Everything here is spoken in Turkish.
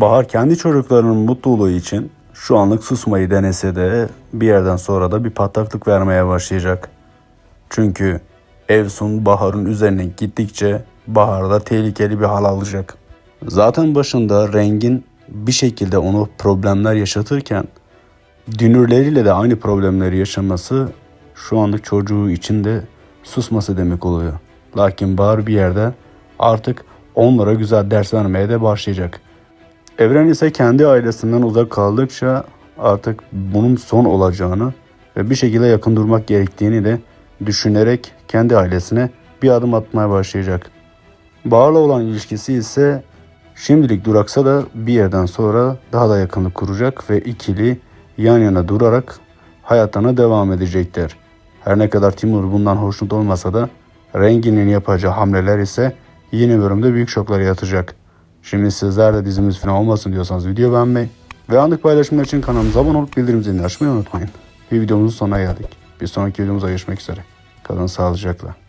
Bahar kendi çocuklarının mutluluğu için şu anlık susmayı denese de bir yerden sonra da bir patlaklık vermeye başlayacak. Çünkü Evsun Bahar'ın üzerine gittikçe Bahar da tehlikeli bir hal alacak. Zaten başında rengin bir şekilde onu problemler yaşatırken dünürleriyle de aynı problemleri yaşaması şu anlık çocuğu için de susması demek oluyor. Lakin Bahar bir yerde artık onlara güzel ders vermeye de başlayacak. Evren ise kendi ailesinden uzak kaldıkça artık bunun son olacağını ve bir şekilde yakın durmak gerektiğini de düşünerek kendi ailesine bir adım atmaya başlayacak. Bahar'la olan ilişkisi ise şimdilik duraksa da bir yerden sonra daha da yakınlık kuracak ve ikili yan yana durarak hayatlarına devam edecekler. Her ne kadar Timur bundan hoşnut olmasa da Rengin'in yapacağı hamleler ise yeni bölümde büyük şoklar yaratacak. Şimdi sizler de dizimiz final olmasın diyorsanız video beğenmeyi ve anlık paylaşımlar için kanalımıza abone olup bildirim zilini açmayı unutmayın. Bir videomuzun sonuna geldik. Bir sonraki videomuzda görüşmek üzere. Kalın sağlıcakla.